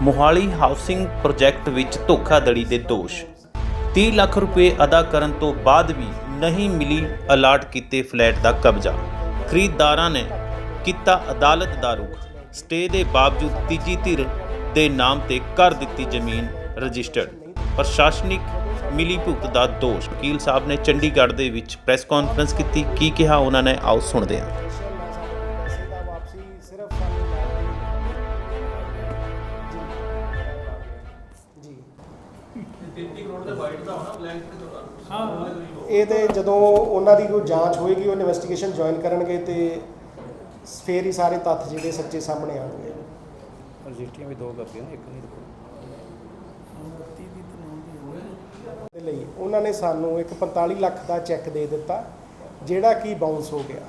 Mohali housing project ਵਿੱਚ ਧੋਖਾਧੜੀ ਦੇ ਦੋਸ਼। 30 ਲੱਖ ਰੁਪਏ ਅਦਾ ਕਰਨ ਤੋਂ ਬਾਅਦ ਵੀ ਨਹੀਂ ਮਿਲੀ ਅਲਾਟ ਕੀਤੇ ਫਲੈਟ ਦਾ ਕਬਜ਼ਾ। ਖਰੀਦਦਾਰਾਂ ਨੇ ਕੀਤਾ ਅਦਾਲਤ ਦਾ ਰੁਖ। ਸਟੇ ਦੇ ਬਾਵਜੂਦ ਤੀਜੀ ਧਿਰ ਦੇ ਨਾਮ ਤੇ ਕਰ ਦਿੱਤੀ ਜ਼ਮੀਨ ਰਜਿਸਟਰਡ। ਪ੍ਰਸ਼ਾਸਨਿਕ ਮਿਲੀ ਭੁਗਤ ਦਾ ਦੋਸ਼। ਵਕੀਲ ਸਾਹਿਬ ਨੇ ਚੰਡੀਗੜ੍ਹ ਦੇ ਵਿੱਚ ਪ੍ਰੈਸ ਕਾਨਫਰੰਸ ਕੀਤੀ। ਕੀ ਕਿਹਾ ਉਹਨਾਂ ਨੇ? ਆਓ ਸੁਣਦੇ ਹਾਂ। ਇਹ ਤੇ ਜਦੋਂ ਉਹਨਾਂ ਦੀ ਕੋਈ ਜਾਂਚ ਹੋਏਗੀ ਉਹ ਇਨਵੈਸਟੀਗੇਸ਼ਨ ਜੁਆਇਨ ਕਰਨਗੇ ਤੇ ਫੇਰ ਹੀ ਸਾਰੇ ਤੱਥ ਜਿਹੜੇ ਸੱਚੇ ਸਾਹਮਣੇ ਆਉਣਗੇ। ਰਜਿਸਟਰੀਆਂ ਵੀ ਦੋ ਕਰਦੀਆਂ ਨੇ ਇੱਕ ਨਹੀਂ ਦੇ ਲਈ ਉਹਨਾਂ ਨੇ ਸਾਨੂੰ ਇੱਕ 45 ਲੱਖ ਦਾ ਚੈੱਕ ਦੇ ਦਿੱਤਾ ਜਿਹੜਾ ਕਿ ਬਾਉਂਸ ਹੋ ਗਿਆ।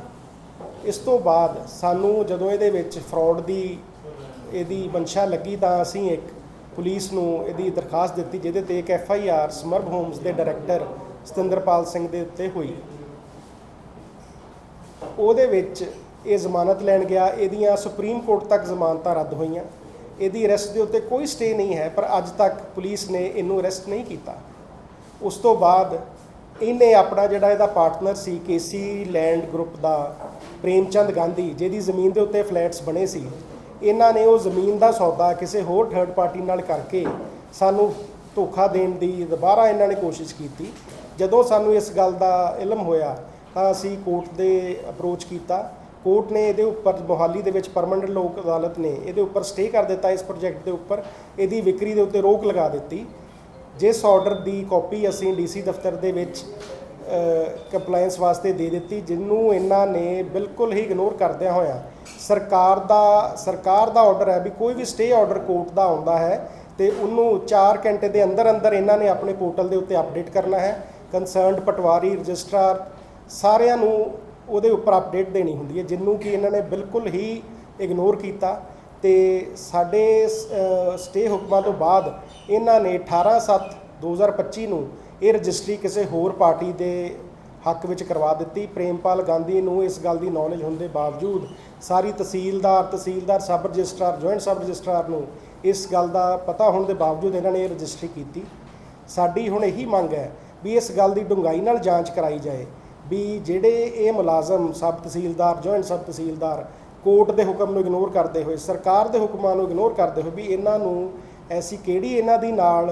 ਇਸ ਤੋਂ ਬਾਅਦ ਸਾਨੂੰ ਜਦੋਂ ਇਹਦੇ ਵਿੱਚ ਫਰਾਡ ਦੀ ਇਹਦੀ ਮਨਸ਼ਾ ਲੱਗੀ ਤਾਂ ਅਸੀਂ ਇੱਕ ਪੁਲਿਸ ਨੂੰ ਇਹਦੀ ਦਰਖਾਸਤ ਦਿੱਤੀ, ਜਿਹਦੇ ਤੇ ਇੱਕ ਐਫ ਆਈ ਆਰ ਸਮਰਭ ਹੋਮਸ ਦੇ ਡਾਇਰੈਕਟਰ ਸਤਿੰਦਰਪਾਲ ਸਿੰਘ ਦੇ ਉੱਤੇ ਹੋਈ। ਉਹਦੇ ਵਿੱਚ ਇਹ ਜ਼ਮਾਨਤ ਲੈਣ ਗਿਆ। ਇਹਦੀਆਂ ਸੁਪਰੀਮ ਕੋਰਟ ਤੱਕ ਜ਼ਮਾਨਤਾਂ ਰੱਦ ਹੋਈਆਂ। ਇਹਦੀ ਅਰੈਸਟ ਦੇ ਉੱਤੇ ਕੋਈ ਸਟੇ ਨਹੀਂ ਹੈ, ਪਰ ਅੱਜ ਤੱਕ ਪੁਲਿਸ ਨੇ ਇਹਨੂੰ ਅਰੈਸਟ ਨਹੀਂ ਕੀਤਾ। ਉਸ ਤੋਂ ਬਾਅਦ ਇਹਨੇ ਆਪਣਾ ਜਿਹੜਾ ਇਹਦਾ ਪਾਰਟਨਰ ਸੀ, ਕੇਸੀ ਲੈਂਡ ਗਰੁੱਪ ਦਾ ਪ੍ਰੇਮਚੰਦ ਗਾਂਧੀ, ਜਿਹਦੀ ਜ਼ਮੀਨ ਦੇ ਉੱਤੇ ਫਲੈਟਸ ਬਣੇ ਸੀ ਇਹਨਾਂ ਨੇ ਉਹ ਜ਼ਮੀਨ ਦਾ ਸੌਦਾ ਕਿਸੇ ਹੋਰ ਥਰਡ ਪਾਰਟੀ ਨਾਲ ਕਰਕੇ ਸਾਨੂੰ ਧੋਖਾ ਦੇਣ ਦੀ ਦੁਬਾਰਾ ਇਹਨਾਂ ਨੇ ਕੋਸ਼ਿਸ਼ ਕੀਤੀ। ਜਦੋਂ ਸਾਨੂੰ ਇਸ ਗੱਲ ਦਾ ਇਲਮ ਹੋਇਆ, ਤਾਂ ਅਸੀਂ ਕੋਰਟ ਦੇ ਅਪਰੋਚ ਕੀਤਾ। ਕੋਰਟ ਨੇ ਇਹਦੇ ਉੱਪਰ ਮੋਹਾਲੀ ਦੇ ਵਿੱਚ ਪਰਮਨੈਂਟ ਲੋਕ ਅਦਾਲਤ ਨੇ ਇਹਦੇ ਉੱਪਰ ਸਟੇ ਕਰ ਦਿੱਤਾ ਇਸ ਪ੍ਰੋਜੈਕਟ ਦੇ ਉੱਪਰ। ਇਹਦੀ ਵਿਕਰੀ ਦੇ ਉੱਤੇ ਰੋਕ ਲਗਾ ਦਿੱਤੀ। ਜਿਸ ਆਰਡਰ ਦੀ ਕਾਪੀ ਅਸੀਂ ਡੀਸੀ ਦਫ਼ਤਰ ਦੇ ਵਿੱਚ ਕੰਪਲਾਈਂਸ ਵਾਸਤੇ ਦੇ ਦਿੱਤੀ ਜਿਹਨੂੰ ਇਹਨਾਂ ਨੇ ਬਿਲਕੁਲ ਹੀ ਇਗਨੋਰ ਕਰਦਿਆਂ ਹੋਇਆ ਸਰਕਾਰ ਦਾ ਸਰਕਾਰ ਦਾ ਆਰਡਰ ਹੈ ਵੀ ਕੋਈ ਵੀ ਸਟੇ ਆਰਡਰ ਕੋਰਟ ਦਾ ਆਉਂਦਾ ਹੈ ਤੇ ਉਹਨੂੰ 4 ਘੰਟੇ ਦੇ ਅੰਦਰ ਅੰਦਰ ਇਹਨਾਂ ਨੇ ਆਪਣੇ ਪੋਰਟਲ ਦੇ ਉੱਤੇ ਅਪਡੇਟ ਕਰਨਾ ਹੈ। ਕੰਸਰਨਡ ਪਟਵਾਰੀ ਰਜਿਸਟਰਾਰ ਸਾਰਿਆਂ ਨੂੰ ਉਹਦੇ ਉੱਪਰ ਅਪਡੇਟ ਦੇਣੀ ਹੁੰਦੀ ਹੈ ਜਿਹਨੂੰ ਕਿ ਇਹਨਾਂ ਨੇ ਬਿਲਕੁਲ ਹੀ ਇਗਨੋਰ ਕੀਤਾ ਤੇ ਸਾਡੇ ਸਟੇ ਹੁਕਮਾਂ ਤੋਂ ਬਾਅਦ ਇਹਨਾਂ ਨੇ 18/7/2025 ਨੂੰ ਇਹ ਰਜਿਸਟਰੀ ਕਿਸੇ ਹੋਰ ਪਾਰਟੀ ਦੇ ਹੱਕ ਵਿੱਚ ਕਰਵਾ ਦਿੱਤੀ। ਪ੍ਰੇਮਪਾਲ ਗਾਂਧੀ ਨੂੰ ਇਸ ਗੱਲ ਦੀ ਨੌਲੇਜ ਹੋਣ ਦੇ ਬਾਵਜੂਦ ਸਾਰੀ ਤਹਿਸੀਲਦਾਰ ਤਹਿਸੀਲਦਾਰ sub registrar joint sub registrar ਨੂੰ ਇਸ ਗੱਲ ਦਾ ਪਤਾ ਹੋਣ ਦੇ ਬਾਵਜੂਦ ਇਹਨਾਂ ਨੇ ਇਹ ਰਜਿਸਟਰੀ ਕੀਤੀ। ਸਾਡੀ ਹੁਣ ਇਹੀ ਮੰਗ ਹੈ ਵੀ ਇਸ ਗੱਲ ਦੀ ਡੂੰਘਾਈ ਨਾਲ ਜਾਂਚ ਕਰਾਈ ਜਾਏ ਵੀ ਜਿਹੜੇ ਇਹ ਮੁਲਾਜ਼ਮ ਸਬ ਤਹਿਸੀਲਦਾਰ ਜੁਆਇੰਟ ਸਬ ਤਹਿਸੀਲਦਾਰ ਕੋਰਟ ਦੇ ਹੁਕਮ ਨੂੰ ਇਗਨੋਰ ਕਰਦੇ ਹੋਏ, ਸਰਕਾਰ ਦੇ ਹੁਕਮਾਂ ਨੂੰ ਇਗਨੋਰ ਕਰਦੇ ਹੋਏ ਵੀ ਇਹਨਾਂ ਨੂੰ ਐਸੀ ਕਿਹੜੀ ਇਹਨਾਂ ਦੀ ਨਾਲ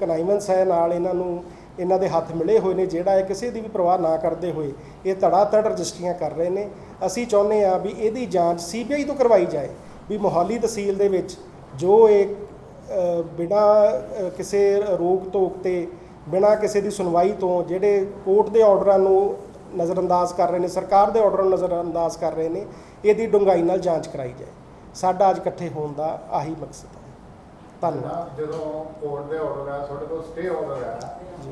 ਕਨਾਈਵੈਂਸ ਹੈ, ਨਾਲ ਇਹਨਾਂ ਨੂੰ ਇਹਨਾਂ ਦੇ ਹੱਥ ਮਿਲੇ ਹੋਏ ਨੇ ਜਿਹੜਾ ਇਹ ਕਿਸੇ ਦੀ ਵੀ ਪਰਵਾਹ ਨਾ ਕਰਦੇ ਹੋਏ ਇਹ ਧੜਾ ਧੜ ਰਜਿਸਟਰੀਆਂ ਕਰ ਰਹੇ ਨੇ। ਅਸੀਂ ਚਾਹੁੰਦੇ ਆ ਵੀ ਇਹਦੀ ਜਾਂਚ ਸੀਬੀਆਈ ਤੋਂ ਕਰਵਾਈ ਜਾਏ ਵੀ ਮੋਹਾਲੀ ਤਹਿਸੀਲ ਦੇ ਵਿੱਚ ਜੋ ਇਹ ਅ, ਬਿਨਾਂ ਕਿਸੇ ਰੋਕ ਟੋਕ ਤੇ ਬਿਨਾਂ ਕਿਸੇ ਦੀ ਸੁਣਵਾਈ ਤੋਂ ਜਿਹੜੇ ਕੋਰਟ ਦੇ ਆਰਡਰਾਂ ਨੂੰ ਨਜ਼ਰਅੰਦਾਜ਼ ਕਰ ਰਹੇ ਨੇ ਸਰਕਾਰ ਦੇ ਆਰਡਰਾਂ ਨੂੰ ਨਜ਼ਰਅੰਦਾਜ਼ ਕਰ ਰਹੇ ਨੇ ਇਹਦੀ ਡੂੰਘਾਈ ਨਾਲ ਜਾਂਚ ਕਰਾਈ ਜਾਏ। ਸਾਡਾ ਅੱਜ ਇਕੱਠੇ ਹੋਣ ਦਾ ਆਹੀ ਮਕਸਦ ਹੈ। ਧੰਨਵਾਦ। ਜਦੋਂ ਕੋਰਟ ਦੇ ਆਰਡਰ ਹੈ ਤੁਹਾਡੇ ਕੋਲ ਸਟੇ ਆਰਡਰ ਹੈ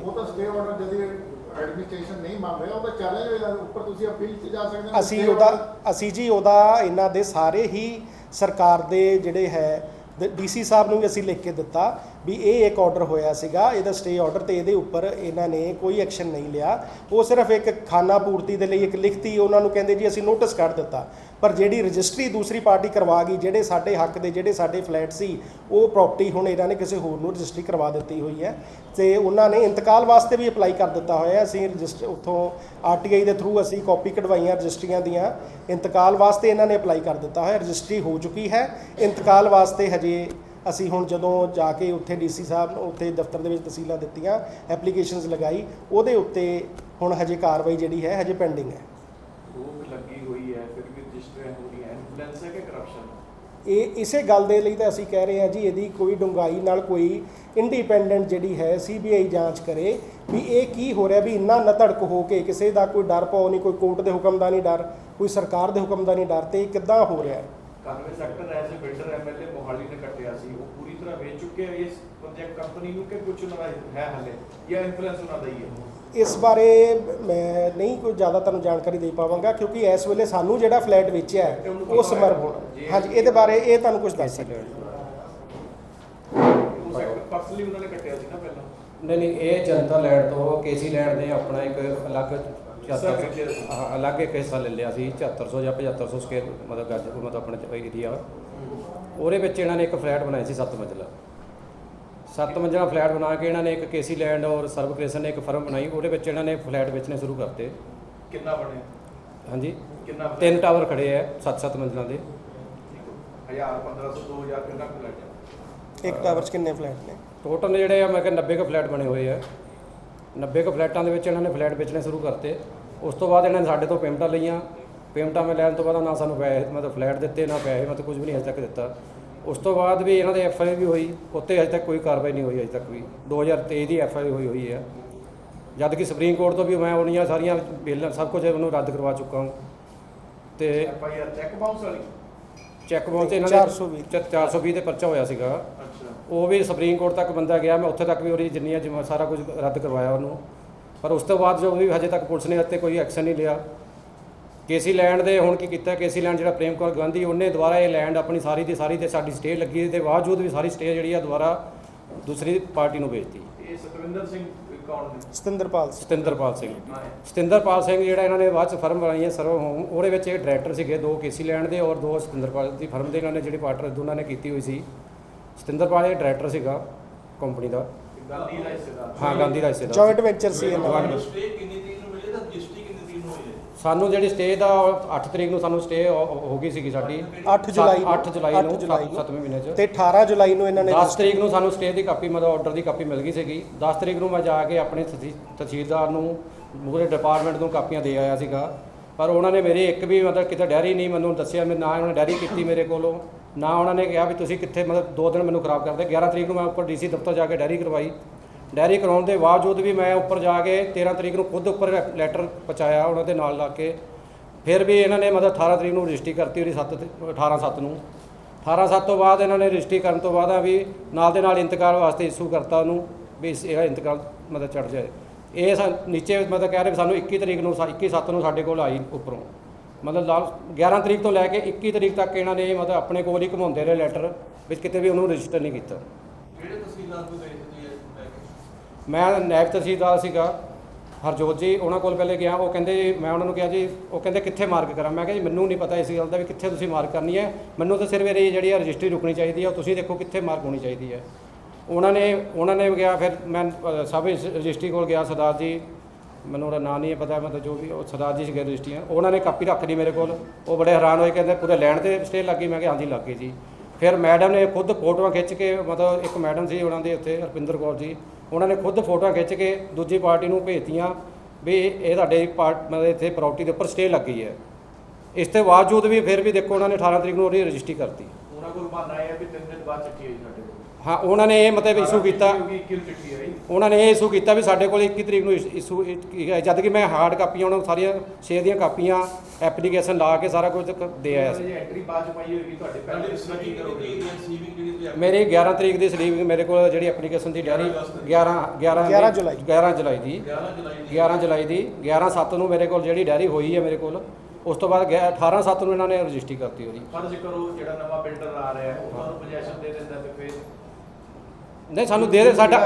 ਉਹ ਤਾਂ ਸਟੇ ਆਰਡਰ ਜਦੀ ਐਡਮਿਨਿਸਟ੍ਰੇਸ਼ਨ ਨਹੀਂ ਮੰਨ ਰਿਹਾ ਉਹਦਾ ਚੈਲੰਜ ਹੋਏਗਾ ਉੱਪਰ ਤੁਸੀਂ ਅਪੀਲ 'ਚ ਜਾ ਸਕਦੇ ਹੋ ਅਸੀਂ ਉਹਦਾ ਅਸੀਂ ਜੀ ਉਹਦਾ ਇਹਨਾਂ ਦੇ ਸਾਰੇ ਹੀ ਸਰਕਾਰ ਦੇ ਜਿਹੜੇ ਹੈ ਡੀਸੀ ਸਾਹਿਬ ਨੂੰ ਵੀ ਅਸੀਂ ਲਿਖ ਕੇ ਦਿੱਤਾ ਵੀ ਇਹ ਇੱਕ ਆਰਡਰ ਹੋਇਆ ਸੀਗਾ, ਇਹਦਾ ਸਟੇ ਆਰਡਰ ਤੇ ਇਹਦੇ ਉੱਪਰ ਇਹਨਾਂ ਨੇ ਕੋਈ ਐਕਸ਼ਨ ਨਹੀਂ ਲਿਆ। ਉਹ ਸਿਰਫ ਇੱਕ ਖਾਨਾ ਪੂਰਤੀ ਦੇ ਲਈ ਇੱਕ ਲਿਖਤੀ ਉਹਨਾਂ ਨੂੰ ਕਹਿੰਦੇ ਜੀ, ਅਸੀਂ ਨੋਟਿਸ ਕੱਢ ਦਿੱਤਾ। ਪਰ ਜਿਹੜੀ ਰਜਿਸਟਰੀ ਦੂਸਰੀ ਪਾਰਟੀ ਕਰਵਾ ਗਈ, ਜਿਹੜੇ ਸਾਡੇ ਹੱਕ ਦੇ, ਜਿਹੜੇ ਸਾਡੇ ਫਲੈਟ ਸੀ, ਉਹ ਪ੍ਰਾਪਰਟੀ ਹੁਣ ਇਹਨਾਂ ਨੇ ਕਿਸੇ ਹੋਰ ਨੂੰ ਰਜਿਸਟਰੀ ਕਰਵਾ ਦਿੱਤੀ ਹੋਈ ਹੈ। ਤੇ ਉਹਨਾਂ ਨੇ ਇੰਤਕਾਲ ਵਾਸਤੇ ਵੀ ਅਪਲਾਈ ਕਰ ਦਿੱਤਾ ਹੋਇਆ। ਅਸੀਂ ਰਜਿਸਟਰ ਉੱਥੋਂ ਆਰਟੀਆਈ ਦੇ ਥਰੂ ਅਸੀਂ ਕਾਪੀ ਕਢਵਾਈਆਂ ਰਜਿਸਟਰੀਆਂ ਦੀਆਂ। ਇੰਤਕਾਲ ਵਾਸਤੇ ਇਹਨਾਂ ਨੇ ਅਪਲਾਈ ਕਰ ਦਿੱਤਾ ਹੋਇਆ। ਰਜਿਸਟਰੀ ਹੋ ਚੁੱਕੀ ਹੈ। ਇੰਤਕਾਲ ਵਾਸਤੇ ਹਜੇ ਅਸੀਂ ਹੁਣ ਜਦੋਂ ਜਾ ਕੇ ਉੱਥੇ ਡੀਸੀ ਸਾਹਿਬ ਉੱਥੇ ਦਫ਼ਤਰ ਦੇ ਵਿੱਚ ਤਹਿਸੀਲਾਂ ਦਿੱਤੀਆਂ ਐਪਲੀਕੇਸ਼ਨਸ ਲਗਾਈ ਉਹਦੇ ਉੱਤੇ ਹੁਣ ਹਜੇ ਕਾਰਵਾਈ ਜਿਹੜੀ ਹੈ ਹਜੇ ਪੈਂਡਿੰਗ ਹੈ। ਰੋਕ ਲੱਗੀ ਹੋਈ ਹੈ ਫਿਰ ਵੀ ਰਜਿਸਟਰੀਆਂ ਹੋ ਰਹੀਆਂ ਇਨਫਲੂਐਂਸ ਹੈ ਕਿ ਕਰਪਸ਼ਨ ਇਹ ਇਸੇ ਗੱਲ ਦੇ ਲਈ ਤਾਂ ਅਸੀਂ ਕਹਿ ਰਹੇ ਹਾਂ ਜੀ ਇਹਦੀ ਕੋਈ ਡੂੰਘਾਈ ਨਾਲ ਕੋਈ ਇੰਡੀਪੈਂਡੈਂਟ ਜਿਹੜੀ ਹੈ ਸੀਬੀਆਈ ਜਾਂਚ ਕਰੇ ਵੀ ਇਹ ਕੀ ਹੋ ਰਿਹਾ ਵੀ ਇੰਨਾ ਨਤੜਕ ਹੋ ਕੇ ਕਿਸੇ ਦਾ ਕੋਈ ਡਰ ਪਾਉ ਨਹੀਂ ਕੋਈ ਕੋਰਟ ਦੇ ਹੁਕਮ ਦਾ ਨਹੀਂ ਡਰ ਕੋਈ ਸਰਕਾਰ ਦੇ ਹੁਕਮ ਦਾ ਨਹੀਂ ਡਰ ਤੇ ਇਹ ਕਿੱਦਾਂ ਹੋ ਰਿਹਾ ਹੈ। ਕਾਨਵੇ sector uh builder MLA Mohali ਨੇ ਕੱਟਿਆ ਸੀ। ਉਹ ਪੂਰੀ ਤਰ੍ਹਾਂ ਵੇਚ ਚੁੱਕੇ ਆ ਇਸ ਪ੍ਰੋਜੈਕਟ ਕੰਪਨੀ ਨੂੰ ਕਿ ਕੁਝ ਦਾ ਹੈ ਹਲੇ ਜਾਂ ਇਨਫਲੂਐਂਸ ਉਹਨਾਂ ਦਾ ਹੀ ਹੈ। ਇਸ ਬਾਰੇ ਮੈਂ ਨਹੀਂ ਕੋਈ ਜ਼ਿਆਦਾ ਤੁਹਾਨੂੰ ਜਾਣਕਾਰੀ ਦੇ ਪਾਵਾਂਗਾ ਕਿਉਂਕਿ ਇਸ ਵੇਲੇ ਸਾਨੂੰ ਜਿਹੜਾ ਫਲੈਟ ਵੇਚਿਆ ਹੈ ਉਹ ਸਮਰਭ ਹੋਣਾ। ਹਾਂਜੀ ਇਹਦੇ ਬਾਰੇ ਇਹ ਤੁਹਾਨੂੰ ਕੁਝ ਦੱਸ ਸਕਦੇ ਉਹ ਸੈਕਟਰ ਪਰਸਨਲੀ ਉਹਨਾਂ ਨੇ ਕੱਟਿਆ ਸੀ ਨਾ ਪਹਿਲਾਂ। ਨਹੀਂ ਨਹੀਂ ਇਹ ਜਨਤਾ ਲੈਂਡ ਤੋਂ ਕੇਸੀ ਲੈਂਡ ਨੇ ਆਪਣਾ ਇੱਕ ਅਲੱਗ ਹਾਂ ਅਲੱਗ ਇੱਕ ਹਿੱਸਾ ਲੈ ਲਿਆ ਸੀ 7400 ਜਾਂ 7500 ਸਕੁਅਰ ਮਤਲਬ ਗੱਜ ਮਤਲਬ ਆਪਣੇ ਏਰੀਆ ਉਹਦੇ ਵਿੱਚ ਇਹਨਾਂ ਨੇ ਇੱਕ ਫਲੈਟ ਬਣਾਇਆ ਸੀ 7 ਮੰਜ਼ਿਲਾ। 7 ਮੰਜ਼ਿਲਾ ਫਲੈਟ ਬਣਾ ਕੇ ਇਹਨਾਂ ਨੇ ਇੱਕ ਕੇਸੀ ਲੈਂਡ ਔਰ ਸਰਵ ਕ੍ਰਿਸ਼ਨ ਨੇ ਇੱਕ ਫਰਮ ਬਣਾਈ ਉਹਦੇ ਵਿੱਚ ਇਹਨਾਂ ਨੇ ਫਲੈਟ ਵੇਚਣੇ ਸ਼ੁਰੂ ਕਰਤੇ। ਕਿੰਨਾ ਬਣੇ ਹਾਂਜੀ। ਕਿੰਨਾ ਤਿੰਨ ਟਾਵਰ ਖੜੇ ਆ 7-7 ਮੰਜ਼ਿਲਾਂ ਦੇ। 1000 1500 2000 ਕਿੰਨਾ ਕੁ ਲੱਗ ਇੱਕ ਟਾਵਰ 'ਚ ਕਿੰਨੇ ਫਲੈਟ ਨੇ? ਟੋਟਲ ਜਿਹੜੇ ਆ ਮੈਂ ਕਿਹਾ 90 ਕੁ ਫਲੈਟ ਬਣੇ ਹੋਏ ਆ। 90 ਕੁ ਫਲੈਟਾਂ ਦੇ ਵਿੱਚ ਇਹਨਾਂ ਨੇ ਫਲੈਟ ਵੇਚਣੇ ਸ਼ੁਰੂ ਕਰਤੇ। ਉਸ ਤੋਂ ਬਾਅਦ ਇਹਨਾਂ ਨੇ ਸਾਡੇ ਤੋਂ ਪੇਮੈਂਟਾਂ ਲਈਆਂ। ਪੇਮੈਂਟਾਂ ਮੈਂ ਲੈਣ ਤੋਂ ਬਾਅਦ ਨਾ ਸਾਨੂੰ ਪੈਸੇ ਮਤਲਬ ਫਲੈਟ ਦਿੱਤੇ ਨਾ ਪੈਸੇ ਮਤਲਬ ਕੁਝ ਵੀ ਨਹੀਂ ਅਜੇ ਤੱਕ ਦਿੱਤਾ। ਉਸ ਤੋਂ ਬਾਅਦ ਵੀ ਇਹਨਾਂ ਦੇ ਐਫ ਆਈ ਵੀ ਹੋਈ। ਉੱਤੇ ਅਜੇ ਤੱਕ ਕੋਈ ਕਾਰਵਾਈ ਨਹੀਂ ਹੋਈ ਅਜੇ ਤੱਕ ਵੀ। 2023 ਦੀ ਐਫ ਆਈ ਹੋਈ ਹੋਈ ਹੈ। ਜਦ ਕਿ ਸੁਪਰੀਮ ਕੋਰਟ ਤੋਂ ਵੀ ਮੈਂ ਉਹਨੀਆਂ ਸਾਰੀਆਂ ਬਿੱਲ ਸਭ ਕੁਝ ਉਹਨੂੰ ਰੱਦ ਕਰਵਾ ਚੁੱਕਾ ਹਾਂ। ਤੇ F I R check bounce ਵਾਲੀ? ਚੈੱਕ ਬਾਉਂਸ ਇਹਨਾਂ 420 ਚ- 420 ਤੇ ਪਰਚਾ ਹੋਇਆ ਸੀਗਾ। ਅੱਛਾ। ਉਹ ਵੀ ਸੁਪਰੀਮ ਕੋਰਟ ਤੱਕ ਬੰਦਾ ਗਿਆ। ਮੈਂ ਉੱਥੇ ਤੱਕ ਵੀ ਉਹਦੀ ਜਿੰਨੀਆਂ ਜਿਵੇਂ ਸਾਰਾ ਕੁਝ ਰੱਦ ਕਰਵਾਇਆ ਉਹਨੂੰ। ਪਰ ਉਸ ਤੋਂ ਬਾਅਦ ਜੋ ਵੀ ਹਜੇ ਤੱਕ ਪੁਲਿਸ ਨੇ ਇੱਥੇ ਕੋਈ ਐਕਸ਼ਨ ਨਹੀਂ ਲਿਆ। ਕੇਸੀ ਲੈਂਡ ਦੇ ਹੁਣ ਕੀ ਕੀਤਾ ਕੇਸੀ ਲੈਂਡ ਜਿਹੜਾ ਪ੍ਰੇਮ ਕੌਰ ਗਾਂਧੀ ਉਹਨੇ ਦੁਬਾਰਾ ਇਹ ਲੈਂਡ ਆਪਣੀ ਸਾਰੀ ਦੀ ਸਾਰੀ ਤੇ ਸਾਡੀ ਸਟੇ ਲੱਗੀ ਤੇ ਬਾਵਜੂਦ ਵੀ ਸਾਰੀ ਸਟੇ ਜਿਹੜੀ ਆ ਦੁਬਾਰਾ ਦੂਸਰੀ ਪਾਰਟੀ ਨੂੰ ਵੇਚਤੀ ਇਹ ਸਤਵਿੰਦਰ ਸਿੰਘ ਕੌਣ ਨੇ? ਸਤਿੰਦਰਪਾਲ ਸਿੰਘ। ਸਤਿੰਦਰਪਾਲ ਸਿੰਘ। ਸਤਿੰਦਰਪਾਲ ਸਿੰਘ ਜਿਹੜਾ ਇਹਨਾਂ ਨੇ ਬਾਅਦ ਚ ਫਰਮ ਬਣਾਈ ਹੈ ਸਰਵ ਹੋਮ ਉਹਦੇ ਵਿੱਚ ਇਹ ਡਾਇਰੈਕਟਰ ਸੀਗੇ ਦੋ ਕੇਸੀ ਲੈਂਡ ਦੇ ਔਰ ਦੋ ਸਤਿੰਦਰਪਾਲ ਦੀ ਫਰਮ ਦੇ ਇਹਨਾਂ ਨੇ ਜਿਹੜੀ ਪਾਰਟਨਰ ਦੋਨਾਂ ਨੇ ਕੀਤੀ ਹੋਈ ਸੀ। ਸਤਿੰਦਰਪਾਲ ਇਹ ਡਾਇਰੈਕਟਰ ਸੀਗਾ ਕੰਪਨੀ ਦਾ। ਗਾਂਧੀ ਦਾ ਹਿੱਸੇਦਾਰ। ਹਾਂ ਗਾਂਧੀ ਦਾ ਹਿੱਸੇਦਾਰ। ਜੁਆਇੰਟ ਵੈਂਚਰ ਸੀ ਇਹਨਾਂ ਦਾ। ਸਟੇ ਕਿੰਨੀ ਤਰੀਕ ਨੂੰ ਮਿਲੇ ਤਾਂ ਰਜਿਸਟਰੀ ਕਿੰਨੀ ਤਰੀਕ ਨੂੰ ਹੋਈ ਹੈ? ਸਾਨੂੰ ਜਿਹੜੀ ਸਟੇ ਦਾ 8 ਤਰੀਕ ਨੂੰ ਸਾਨੂੰ ਸਟੇ ਹੋ ਗਈ ਸੀਗੀ ਸਾਡੀ। 8 ਜੁਲਾਈ ਨੂੰ। 8 ਜੁਲਾਈ ਨੂੰ 8 ਜੁਲਾਈ ਨੂੰ। 7ਵੇਂ ਮਹੀਨੇ ਚ। ਤੇ 18 ਜੁਲਾਈ ਨੂੰ ਇਹਨਾਂ ਨੇ 10 ਤਰੀਕ ਨੂੰ ਸਾਨੂੰ ਸਟੇ ਦੀ ਕਾਪੀ ਮਤਲਬ ਆਰਡਰ ਦੀ ਕਾਪੀ ਮਿਲ ਗਈ ਸੀਗੀ। 10 ਤਰੀਕ ਨੂੰ ਮੈਂ ਜਾ ਕੇ ਆਪਣੇ ਤਹਿਸੀ- ਤਹਿਸੀਲਦਾਰ ਨੂੰ ਮੂਰੇ ਡਿਪਾਰਟਮੈਂਟ ਤੋਂ ਕਾਪੀਆਂ ਦੇ ਆਇਆ ਸੀਗਾ। ਪਰ ਉਹਨਾਂ ਨੇ ਮੇਰੀ ਇੱਕ ਵੀ ਮਤਲਬ ਕਿਤੇ ਡੈਰੀ ਨਹੀਂ ਮੈਨੂੰ ਦੱਸਿਆ ਮੈਂ ਨਾ ਉਹਨਾਂ ਨੇ ਡੈਰੀ ਕੀਤੀ ਮੇਰੇ ਕੋਲੋਂ। ਨਾ ਉਹਨਾਂ ਨੇ ਕਿਹਾ ਵੀ ਤੁਸੀਂ ਕਿੱਥੇ ਮਤਲਬ ਦੋ ਦਿਨ ਮੈਨੂੰ ਖਰਾਬ ਕਰਦੇ। 11 ਤਰੀਕ ਨੂੰ ਮੈਂ ਉੱਪਰ ਡੀਸੀ ਦਫ਼ਤਰ ਜਾ ਕੇ ਡਾਇਰੀ ਕਰਵਾਈ। ਡੈਰੀ ਕਰਾਉਣ ਦੇ ਬਾਵਜੂਦ ਵੀ ਮੈਂ ਉੱਪਰ ਜਾ ਕੇ 13 ਤਰੀਕ ਨੂੰ ਖੁਦ ਉੱਪਰ ਲੈਟਰ ਪਹੁੰਚਾਇਆ ਉਹਨਾਂ ਦੇ ਨਾਲ ਲਾ ਕੇ। ਫਿਰ ਵੀ ਇਹਨਾਂ ਨੇ ਮਤਲਬ 18 ਤਰੀਕ ਨੂੰ ਰਜਿਸਟਰੀ ਕਰਤੀ ਉਹਦੀ 7 18 7 ਨੂੰ। 18 7 ਤੋਂ ਬਾਅਦ ਇਹਨਾਂ ਨੇ ਰਜਿਸਟਰੀ ਕਰਨ ਤੋਂ ਬਾਅਦ ਆ ਵੀ ਨਾਲ ਦੇ ਨਾਲ ਇੰਤਕਾਲ ਵਾਸਤੇ ਇਸ਼ੂ ਕਰਤਾ ਉਹਨੂੰ ਵੀ ਇਸ- ਇਹਦਾ ਇੰਤਕਾਲ ਮਤਲਬ ਚੜ ਜਾਏ। ਇਹ ਸਾ, ਨੀਚੇ ਮਤਲਬ ਕਹਿ ਰਹੇ ਵੀ ਸਾਨੂੰ 21 ਤਰੀਕ ਨੂੰ ਸਾ- 21 7 ਨੂੰ ਸਾਡੇ ਕੋਲ ਆਈ ਉੱਪਰੋਂ। ਮਤਲਬ ਲਾ 11 ਤਰੀਕ ਤੋਂ ਲੈ ਕੇ 21 ਤਰੀਕ ਤੱਕ ਇਹਨਾਂ ਨੇ ਮਤਲਬ ਆਪਣੇ ਕੋਲ ਹੀ ਘੁਮਾਉਂਦੇ ਰਹੇ ਲੈਟਰ ਵਿੱਚ ਕਿਤੇ ਵੀ ਉਹਨੂੰ ਰਜਿਸਟਰ ਨਹੀਂ ਕੀਤਾ। ਕਿਹੜੇ ਤਹਿਸੀਲਦਾਰ ਕੋਲ ਗਏ ਸੀ ਇਹ ਮੈਂ ਨਾਇਬ ਤਹਿਸੀਲਦਾਰ ਸੀਗਾ ਹਰਜੋਤ ਜੀ ਉਹਨਾਂ ਕੋਲ ਪਹਿਲੇ ਗਿਆ ਉਹ ਕਹਿੰਦੇ ਜੀ ਮੈਂ ਉਹਨਾਂ ਨੂੰ ਕਿਹਾ ਜੀ ਉਹ ਕਹਿੰਦੇ ਕਿੱਥੇ ਮਾਰਕ ਕਰਾਂ? ਮੈਂ ਕਿਹਾ ਜੀ ਮੈਨੂੰ ਨਹੀਂ ਪਤਾ ਇਸ ਗੱਲ ਦਾ ਵੀ ਕਿੱਥੇ ਤੁਸੀਂ ਮਾਰਕ ਕਰਨੀ ਹੈ। ਮੈਨੂੰ ਤਾਂ ਸਿਰਫ ਇਹ ਜਿਹੜੀ ਆ ਰਜਿਸਟਰੀ ਰੁਕਣੀ ਚਾਹੀਦੀ ਹੈ ਤੁਸੀਂ ਦੇਖੋ ਕਿੱਥੇ ਮਾਰਕ ਹੋਣੀ ਚਾਹੀਦੀ ਹੈ। ਉਹਨਾਂ ਨੇ ਉਹਨਾਂ ਨੇ ਗਿਆ ਫਿਰ ਮੈਂ ਸਬ ਰਜਿ- ਰਜਿਸਟਰੀ ਕੋਲ ਗਿਆ ਸਰਦਾਰ ਜੀ ਮੈਨੂੰ ਉਹਦਾ ਨਾਂ ਨਹੀਂ ਪਤਾ ਮਤਲਬ ਜੋ ਵੀ ਉਹ ਸਰਦਾਰ ਜੀ ਸੀਗੇ ਰਜਿਸਟਰੀਆਂ ਉਹਨਾਂ ਨੇ ਕਾਪੀ ਰੱਖ ਲਈ ਮੇਰੇ ਕੋਲ। ਉਹ ਬੜੇ ਹੈਰਾਨ ਹੋਏ ਕਹਿੰਦੇ ਪੂਰੇ ਲੈਣ ਤੇ ਸਟੇ ਲੱਗੀ ਮੈਂ ਕਿਹਾ ਹਾਂਜੀ ਲੱਗ ਗਈ ਜੀ। ਫਿਰ ਮੈਡਮ ਨੇ ਖੁਦ ਫੋਟੋਆਂ ਖਿੱਚ ਕੇ ਮਤਲਬ ਇੱਕ ਮੈਡਮ ਸੀ ਉਹਨਾਂ ਦੇ ਉੱਥੇ ਰਪਿੰਦਰ ਕੌਰ ਜੀ ਉਹਨਾਂ ਨੇ ਖੁਦ ਫੋਟੋਆਂ ਖਿੱਚ ਕੇ ਦੂਜੀ ਪਾਰਟੀ ਨੂੰ ਭੇਜਤੀਆਂ ਵੀ ਇਹ ਤੁਹਾਡੇ ਪਾਰਟ ਮਤਲਬ ਇੱਥੇ ਪ੍ਰਾਪਰਟੀ ਦੇ ਉੱਪਰ ਸਟੇ ਲੱਗ ਗਈ ਹੈ। ਇਸ ਤੋਂ ਬਾਵਜੂਦ ਵੀ ਫਿਰ ਵੀ ਦੇਖੋ ਉਹਨਾਂ ਨੇ 18 ਤਰੀਕ ਨੂੰ ਉਹਦੀ ਰਜਿਸਟਰੀ ਕਰਤੀ। ਉਹਨਾਂ ਕੋਲ ਬਹਾਨਾ ਹੈ ਵੀ ਤਿੰਨ ਦਿਨ ਬਾਅਦ ਚਿੱਠੀ ਆਈ ਸਾਡੇ ਕੋਲ। ਹਾਂ ਉਹਨਾਂ ਨੇ ਇਹ ਮਤਲਬ ਇਸ਼ੂ ਕੀਤਾ। ਉਹਨਾਂ ਨੇ ਇਹ ਇਸ਼ੂ ਕੀਤਾ ਵੀ ਸਾਡੇ ਕੋਲ 21 ਤਰੀਕ ਨੂੰ ਇਸ਼ੂ ਜਦ ਕਿ ਮੈਂ ਹਾਰਡ ਕਾਪੀਆਂ ਉਹਨਾਂ ਨੂੰ ਸਾਰੀਆਂ ਛੇ ਦੀਆਂ ਕਾਪੀਆਂ ਐਪਲੀਕੇਸ਼ਨ ਲਾ ਕੇ ਸਾਰਾ ਕੁਝ ਦੇ ਆਇਆ ਸੀ। ਐਂਟਰੀ ਬਾਅਦ ਚ ਪਾਈ ਹੋਏਗੀ ਤੁਹਾਡੇ ਪਹਿਲੇ ਪਹਿਲੇ ਸਟੱਡੀ ਕੀ ਕਰੋਗੇ? ਕਰੋਗੇ? ਸੀਵਿੰਗ ਜਿਹੜੀ ਤੁਸੀਂ ਮੇਰੀ 11 ਤਰੀਕ ਦੀ ਸਲੀਵਿੰਗ ਮੇਰੇ ਕੋਲ ਜਿਹੜੀ ਐਪਲੀਕੇਸ਼ਨ ਦੀ। ਡੈਰੀ 11 11 11 ਜੁਲਾਈ। 11 ਜੁਲਾਈ ਦੀ। 11 ਜੁਲਾਈ ਦੀ। 11 ਜੁਲਾਈ ਦੀ। 11 7 ਨੂੰ ਮੇਰੇ ਕੋਲ ਜਿਹੜੀ ਡੈਰੀ ਹੋਈ ਹੈ ਮੇਰੇ ਕੋਲ ਉਸ ਤੋਂ ਬਾਅਦ ਗਿਆ- 18 7 ਨੂੰ ਇਹਨਾਂ ਨੇ ਰਜਿਸਟਰੀ ਕਰਤੀ ਉਹਦੀ। ਫਰਜ਼ ਕਰੋ ਜਿਹੜਾ ਨਵਾਂ ਬਿਲਡਰ ਆ ਰਿਹਾ ਹੈ ਉਹ ਤੁਹਾਨੂੰ ਪੋਜੀਸ਼ਨ ਦੇ ਦਿੰਦਾ ਤੇ ਫਿਰ ਨਹੀਂ ਸਾਨੂੰ ਦੇ ਦੇ ਸਾਡਾ।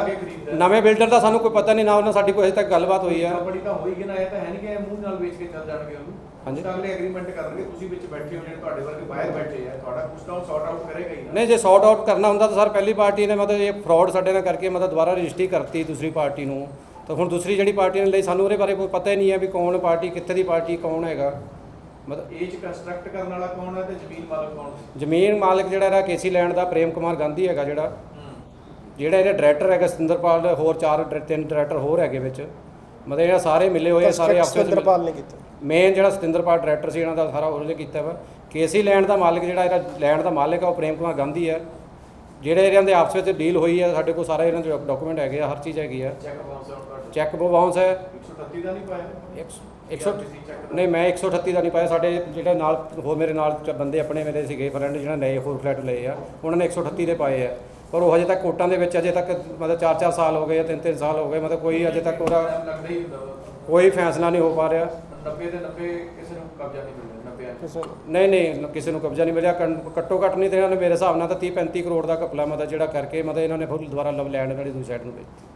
ਨਵੇਂ ਬਿਲਡਰ ਦਾ ਸਾਨੂੰ ਕੋਈ ਪਤਾ ਨਹੀਂ ਨਾ ਉਹਨਾਂ ਸਾਡੀ ਕੋਈ ਅਜੇ ਤੱਕ ਗੱਲਬਾਤ ਹੋਈ ਹੈ ਕੰਪਨੀ ਤਾਂ ਹੋਈ ਕਿ ਨਾ ਇਹ ਤਾਂ ਹੈ ਨਹੀਂ ਕਿ ਇਹ ਮੂੰਹ ਨਾਲ ਵੇਚ ਕੇ ਚੱਲ ਜਾਣਗੇ ਉਹਨੂੰ। ਹਾਂਜੀ। ਅਗਲੇ ਐਗਰੀਮੈਂਟ ਕਰਨਗੇ ਤੁਸੀਂ ਵਿੱਚ ਬੈਠੇ ਹੋ ਜਿਹੜੇ ਤੁਹਾਡੇ ਵਰਗੇ ਬਾਹਰ ਬੈਠੇ ਆ ਤੁਹਾਡਾ ਕੁਝ ਤਾਂ ਸੌਟ ਆਊਟ ਕਰੇਗਾ ਹੀ ਨਹੀਂ ਜੇ ਸੌਟ ਆਊਟ ਕਰਨਾ ਹੁੰਦਾ ਤਾਂ ਸਰ ਪਹਿਲੀ ਪਾਰਟੀ ਨੇ ਮਤਲਬ ਇਹ ਫਰਾਡ ਸਾਡੇ ਨਾਲ ਕਰਕੇ ਮਤਲਬ ਦੁਬਾਰਾ ਰਜਿਸਟਰੀ ਕਰਤੀ ਦੂਸਰੀ ਪਾਰਟੀ ਨੂੰ। ਤਾਂ ਹੁਣ ਦੂਸਰੀ ਜਿਹੜੀ ਪਾਰਟੀ ਨੇ ਲਈ ਸਾਨੂੰ ਉਹਦੇ ਬਾਰੇ ਕੋਈ ਪਤਾ ਹੀ ਨਹੀਂ ਹੈ ਵੀ ਕੌਣ ਪਾਰਟੀ ਕਿੱਥੇ ਦੀ ਪਾਰਟੀ ਕੌਣ ਹੈਗਾ। ਮਤਲਬ ਇਹ ਚ ਕੰਸਟਰਕਟ ਕਰਨ ਵਾਲਾ ਕੌਣ ਹੈ ਤੇ ਜ਼ਮੀਨ ਮਾਲਕ ਕੌਣ ਜ਼ਮੀਨ ਮਾਲਕ ਜਿਹੜਾ ਇਹਦਾ ਕੇਸੀ ਲੈਂਡ ਦਾ ਪ੍ਰੇਮ ਕੁਮਾਰ ਗਾਂਧੀ ਹੈਗਾ ਜਿਹੜਾ। ਜਿਹੜਾ ਇਹਦਾ ਡਾਇਰੈਕਟਰ ਹੈਗਾ ਸਤਿੰਦਰਪਾਲ ਦੇ ਹੋਰ ਚਾਰ ਡਾਇਰ- ਤਿੰਨ ਡਾਇਰੈਕਟਰ ਹੋਰ ਹੈਗੇ ਵਿੱਚ। ਮਤਲਬ ਇਹਨਾਂ ਸਾਰੇ ਮਿਲੇ ਹੋਏ ਆ, ਸਾਰੇ ਆਪਸ ਵਿੱਚ ਸਤਿੰਦਰਪਾਲ ਨੇ ਕੀਤਾ। ਮੇਨ ਜਿਹੜਾ ਸਤਿੰਦਰਪਾਲ ਡਾਇਰੈਕਟਰ ਸੀ ਇਹਨਾਂ ਦਾ ਸਾਰਾ ਉਹਨੇ ਕੀਤਾ ਵਾ। ਕੇਸੀ ਲੈਂਡ ਦਾ ਮਾਲਕ ਜਿਹੜਾ ਇਹਦਾ ਲੈਂਡ ਦਾ ਮਾਲਕ ਆ ਉਹ ਪ੍ਰੇਮ ਕੁਮਾਰ ਗਾਂਧੀ ਹੈ ਜਿਹੜੇ ਇਹਨਾਂ ਦੇ ਆਪਸ ਵਿੱਚ ਡੀਲ ਹੋਈ ਹੈ ਸਾਡੇ ਕੋਲ ਸਾਰੇ ਇਹਨਾਂ ਦੇ ਡਾਕੂਮੈਂਟ ਹੈਗੇ ਆ ਹਰ ਚੀਜ਼ ਹੈਗੀ ਆ। ਚੈੱਕ ਚੈੱਕ ਬਾਉਂਸ ਹੈ। 138 ਦਾ ਨਹੀਂ ਪਾਇਆ? 100 ਨਹੀਂ ਮੈਂ 138 ਦਾ ਨਹੀਂ ਪਾਇਆ। ਸਾਡੇ ਜਿਹੜੇ ਨਾਲ ਹੋਰ ਮੇਰੇ ਨਾਲ ਚ ਬੰਦੇ ਆਪਣੇ ਮੇਰੇ ਸੀਗੇ ਫਰੈਂਡ ਜਿਹੜਾ ਨਏ ਹੋਰ ਫਲੈਟ ਲਏ ਆ ਉਹਨਾਂ ਨੇ 138 ਦੇ ਪਾਏ ਆ। ਪਰ ਉਹ ਹਜੇ ਤੱਕ ਕੋਰਟਾਂ ਦੇ ਵਿੱਚ ਅਜੇ ਤੱਕ ਮਤਲਬ 4-4 ਸਾਲ ਹੋ ਗਏ ਜਾਂ 3-3 ਸਾਲ ਹੋ ਗਏ ਮਤਲਬ ਕੋਈ ਅਜੇ ਤੱਕ ਉਹਦਾ। ਕੋਈ ਫੈਸਲਾ ਨਹੀਂ ਹੋ ਪਾ ਰਿਹਾ। 90 ਦੇ 90 ਕਿਸੇ ਨੂੰ ਕਬਜ਼ਾ ਨਹੀਂ ਮਿਲਦਾ 90 ਕਿਸੇ ਨੂੰ। ਨਹੀਂ ਨਹੀਂ ਕਿਸੇ ਨੂੰ ਕਬਜ਼ਾ ਨਹੀਂ ਮਿਲਿਆ। ਘੱਟੋ ਘੱਟ ਨਹੀਂ ਤੇ ਇਹਨਾਂ ਨੇ ਮੇਰੇ ਹਿਸਾਬ ਨਾਲ ਤਾਂ 30 35 ਕਰੋੜ ਦਾ ਘਪਲਾ ਮਤਲਬ ਜਿਹੜਾ ਕਰਕੇ ਮਤਲਬ ਇਹਨਾਂ ਨੇ ਫਿਰ ਦੁਬਾਰਾ ਲਵ ਲੈਂਡ ਵਾਲੀ ਦੂਜੀ ਸਾਈਡ ਨੂੰ ਵੇਚੀ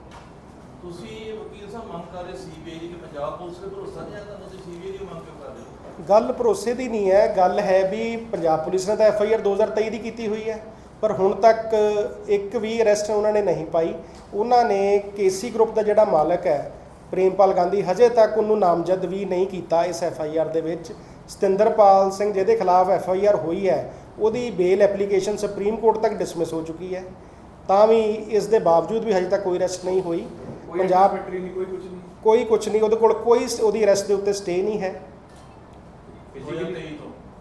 ਤੁਸੀਂ ਵਕੀਲ ਸਾਹਿਬ ਮੰਗ ਕਰ ਰਹੇ ਸੀਬੀਆਈ ਦੀ ਕਿ ਪੰਜਾਬ ਪੁਲਿਸ ਤੇ ਭਰੋਸਾ ਨਹੀਂ ਆਉਂਦਾ ਤੁਸੀਂ ਸੀਬੀਆਈ ਦੀ ਮੰਗ ਕਿਉਂ ਕਰ ਰਹੇ ਹੋ? ਗੱਲ ਭਰੋਸੇ ਦੀ ਨਹੀਂ ਹੈ। ਗੱਲ ਹੈ ਵੀ ਪੰਜਾਬ ਪੁਲਿਸ ਨੇ ਤਾਂ ਐਫ ਆਈ ਆਰ 2023 ਦੀ ਕੀਤੀ ਹੋਈ ਹੈ। ਪਰ ਹੁਣ ਤੱਕ ਇੱਕ ਵੀ ਅਰੈਸਟ ਉਹਨਾਂ ਨੇ ਨਹੀਂ ਪਾਈ। ਉਹਨਾਂ ਨੇ ਕੇਸੀ ਗਰੁੱਪ ਦਾ ਜਿਹੜਾ ਮਾਲਕ ਹੈ ਪ੍ਰੇਮਪਾਲ ਗਾਂਧੀ ਹਜੇ ਤੱਕ ਉਹਨੂੰ ਨਾਮਜ਼ਦ ਵੀ ਨਹੀਂ ਕੀਤਾ ਇਸ ਐਫ ਆਈ ਆਰ ਦੇ ਵਿੱਚ। ਸਤਿੰਦਰਪਾਲ ਸਿੰਘ ਜਿਹਦੇ ਖਿਲਾਫ ਐਫ ਆਈ ਆਰ ਹੋਈ ਹੈ ਉਹਦੀ ਬੇਲ ਐਪਲੀਕੇਸ਼ਨ ਸੁਪਰੀਮ ਕੋਰਟ ਤੱਕ ਡਿਸਮਿਸ ਹੋ ਚੁੱਕੀ ਹੈ। ਤਾਂ ਵੀ ਇਸ ਦੇ ਬਾਵਜੂਦ ਵੀ ਹਜੇ ਤੱਕ ਕੋਈ ਅਰੈਸਟ ਨਹੀਂ ਹੋਈ। ਪੰਜਾਬ ਕੋਈ ਕੁਝ ਨਹੀਂ। ਕੋਈ ਕੁਝ ਨਹੀਂ ਉਹਦੇ ਕੋਲ ਕੋਈ ਉਹਦੀ ਅਰੈਸਟ ਦੇ ਉੱਤੇ ਸਟੇ ਨਹੀਂ ਹੈ।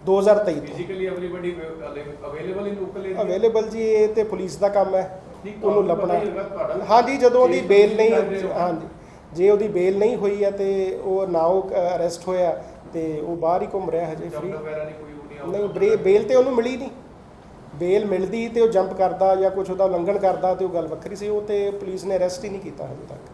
2023 ਤੋਂ। 2023 ਤੋਂ physically available in local area available ਜੀ ਇਹ ਤੇ ਪੁਲਿਸ ਦਾ ਕੰਮ ਹੈ। ਉਹਨੂੰ ਲੱਭਣਾ। ਹਾਂਜੀ ਜਦੋਂ ਉਹਦੀ ਬੇਲ ਨਹੀਂ। ਹਾਂਜੀ। ਜੇ ਉਹਦੀ ਬੇਲ ਨਹੀਂ ਹੋਈ ਹੈ ਤੇ ਉਹ ਨਾ ਉਹ ਅਰੈਸਟ ਹੋਇਆ ਤੇ ਉਹ ਬਾਹਰ ਹੀ ਘੁੰਮ ਰਿਹਾ ਹਜੇ ਫ੍ਰੀ ਨਹੀਂ ਬਰੇ ਬੇਲ ਤੇ ਉਹਨੂੰ ਮਿਲੀ ਨਹੀਂ। ਬੇਲ ਮਿਲਦੀ ਤੇ ਉਹ ਜੰਪ ਕਰਦਾ ਜਾਂ ਕੁਝ ਉਹਦਾ ਉਲੰਘਣ ਕਰਦਾ ਤੇ ਉਹ ਗੱਲ ਵੱਖਰੀ ਸੀ। ਉਹ ਤੇ ਪੁਲਿਸ ਨੇ ਅਰੈਸਟ ਹੀ ਨਹੀਂ ਕੀਤਾ ਹਜੇ ਤੱਕ।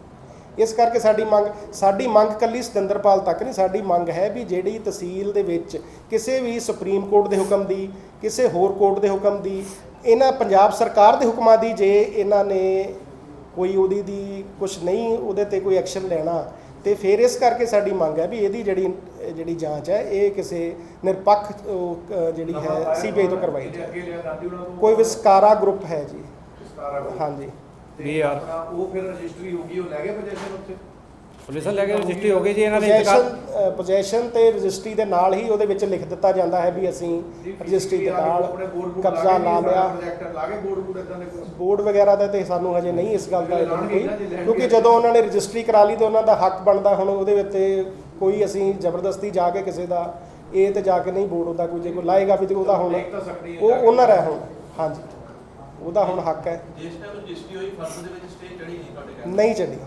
ਇਸ ਕਰਕੇ ਸਾਡੀ ਮੰਗ ਸਾਡੀ ਮੰਗ ਕੱਲੀ ਸਤਿੰਦਰਪਾਲ ਤੱਕ ਨਹੀਂ ਸਾਡੀ ਮੰਗ ਹੈ ਵੀ ਜਿਹੜੀ ਤਹਿਸੀਲ ਦੇ ਵਿੱਚ ਕਿਸੇ ਵੀ ਸੁਪਰੀਮ ਕੋਰਟ ਦੇ ਹੁਕਮ ਦੀ ਕਿਸੇ ਹੋਰ ਕੋਰਟ ਦੇ ਹੁਕਮ ਦੀ ਇਹਨਾਂ ਪੰਜਾਬ ਸਰਕਾਰ ਦੇ ਹੁਕਮਾਂ ਦੀ ਜੇ ਇਹਨਾਂ ਨੇ ਕੋਈ ਉਹਦੀ ਦੀ ਕੁਝ ਨਹੀਂ ਉਹਦੇ ਤੇ ਕੋਈ ਐਕਸ਼ਨ ਲੈਣਾ ਤੇ ਫਿਰ ਇਸ ਕਰਕੇ ਸਾਡੀ ਮੰਗ ਹੈ ਵੀ ਇਹਦੀ ਜਿਹੜੀ ਜਿਹੜੀ ਜਾਂਚ ਹੈ ਇਹ ਕਿਸੇ ਨਿਰਪੱਖ ਜਿਹੜੀ ਹੈ ਸੀਬੀਆਈ ਤੋਂ ਕਰਵਾਈ ਤੋਂ ਕੋਈ ਵਿਸਕਾਰਾ ਗਰੁੱਪ ਹੈ ਜੀ। ਹਾਂਜੀ। ਵੀ ਯਾਰ। ਉਹ ਫਿਰ ਰਜਿਸਟਰੀ ਹੋ ਗਈ ਉਹ ਲੈ ਗਏ ਪੋਜੀਸ਼ਨ ਉੱਥੇ? ਪੁਲਿਸ ਲੈ ਕੇ ਰਜਿਸਟਰੀ ਹੋ ਗਈ ਜੀ ਇਹਨਾਂ ਨੇ ਇੰਤਕਾਲ ਪੋਜੈਸ਼ਨ ਪੋਜੈਸ਼ਨ ਤੇ ਰਜਿਸਟਰੀ ਦੇ ਨਾਲ ਹੀ ਉਹਦੇ ਵਿੱਚ ਲਿਖ ਦਿੱਤਾ ਜਾਂਦਾ ਹੈ ਵੀ ਅਸੀਂ ਰਜਿਸਟਰੀ ਦੇ ਨਾਲ ਕਬਜ਼ਾ ਲਾ ਲਿਆ। ਪ੍ਰੋਜੈਕਟਰ ਲਾ ਕੇ ਬੋਰਡ ਬੋਰਡ ਇਦਾਂ ਦੇ ਕੁਝ ਬੋਰਡ ਵਗੈਰਾ ਦਾ ਤੇ ਸਾਨੂੰ ਹਜੇ ਨਹੀਂ ਇਸ ਗੱਲ ਦਾ ਇਲਮ ਕੋਈ ਕਿਉਂਕਿ ਜਦੋਂ ਉਹਨਾਂ ਨੇ ਰਜਿਸਟਰੀ ਕਰਾ ਲਈ ਤੇ ਉਹਨਾਂ ਦਾ ਹੱਕ ਬਣਦਾ ਹੁਣ ਉਹਦੇ ਵਿੱਚ ਕੋਈ ਅਸੀਂ ਜ਼ਬਰਦਸਤੀ ਜਾ ਕੇ ਕਿਸੇ ਦਾ ਇਹ ਤੇ ਜਾ ਕੇ ਨਹੀਂ ਬੋਰਡ ਉਹਦਾ ਕੋਈ ਜੇ ਕੋਈ ਲਾਏਗਾ ਵੀ ਤੇ ਉਹਦਾ ਹੁਣ ਹਾਂ ਉਹ ਰਹਿ ਹੁਣ। ਹਾਂਜੀ। ਉਹਦਾ ਹੁਣ ਹੱਕ ਹੈ। ਜਿਸ ਟਾਈਮ ਰਜਿਸਟਰੀ ਹੋਈ ਫਰਜ਼ ਦੇ ਵਿੱਚ ਸਟੇ ਚੜੀ ਨਹੀਂ ਤੁਹਾਡੇ ਨਹੀਂ ਚੜੀ